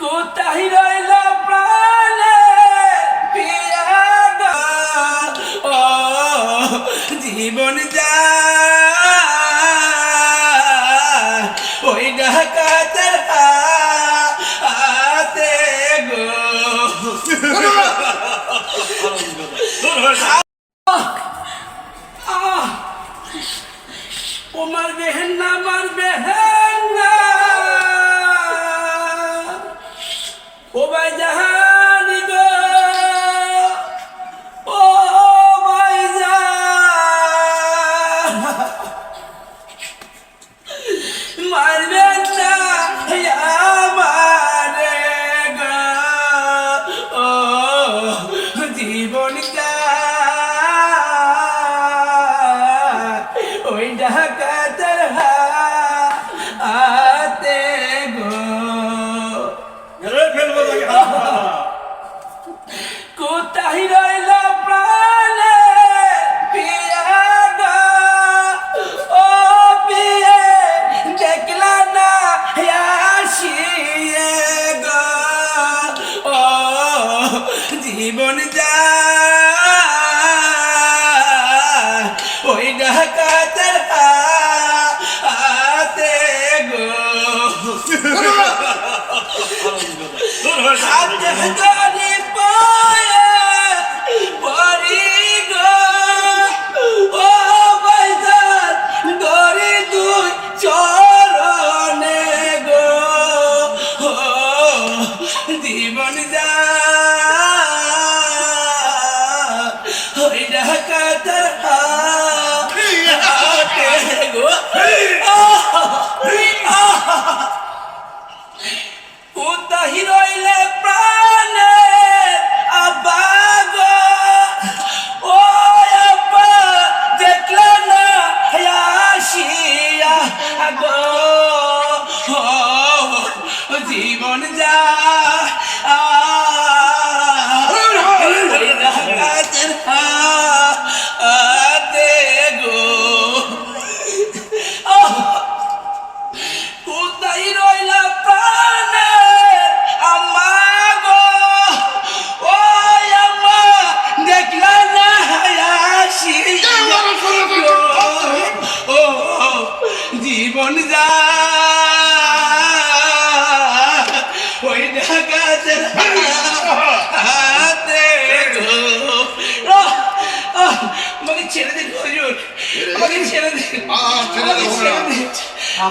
কোথায় রইল প্রাণে? ও, জীবন যা। ওই ডাকাতের হাতে গো। ও মারবে না মারবে হেন কোথায় হায়াসি ও জীবন যা। ওই ঢাকাতে হাতে আমাকে ছেড়ে দিন হজুর আমাকে ছেড়ে দিন আমাকে ছেড়ে দিন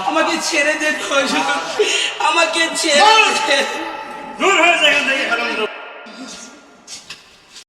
আমাকে ছেড়ে দিন হজুর আমাকে ছেড়ে দিন দূর হয়ে যায়